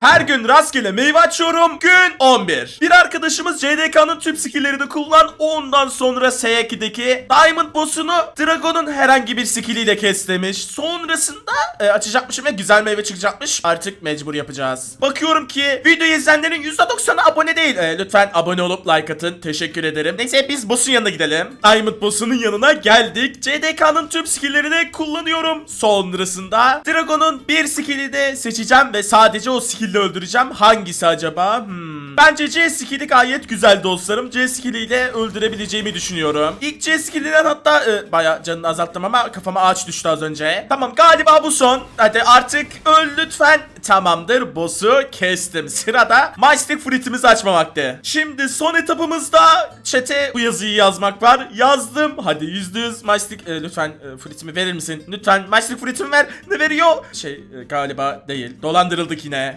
Her gün rastgele meyve açıyorum. Gün 11. Bir arkadaşımız CDK'nın tüm skill'lerini kullan. Ondan sonra S2'deki Diamond boss'unu Dragon'un herhangi bir skill'iyle kes. Sonrasında e, açacakmışım ve güzel meyve çıkacakmış. Artık mecbur yapacağız. Bakıyorum ki video izleyenlerin %90'ı abone değil. E, lütfen abone olup like atın. Teşekkür ederim. Neyse biz boss'un yanına gidelim. Diamond boss'unun yanına geldik. CDK'nın tüm skill'lerini kullanıyorum. Sonrasında Dragon'un bir skill'i de seçeceğim ve sadece o skill'le öldüreceğim. Hangisi acaba? Hmm. Bence C skill'i gayet güzel dostlarım. C skill'iyle öldürebileceğimi düşünüyorum. İlk C skill'inden hatta e, baya canını azalttım ama kafama ağaç düştü az önce. Tamam galiba bu son. Hadi artık öl lütfen. Tamamdır boss'u kestim. Sırada Majestic Fruit'imizi açma vakti. Şimdi son etapımızda chat'e bu yazıyı yazmak var. Yazdım. Hadi %100 Majestic e, lütfen e, Fruit'imi verir misin? Lütfen Majestic Fruit'imi ver. Ne veriyor? Şey e, galiba değil. Dolandırıldık yine.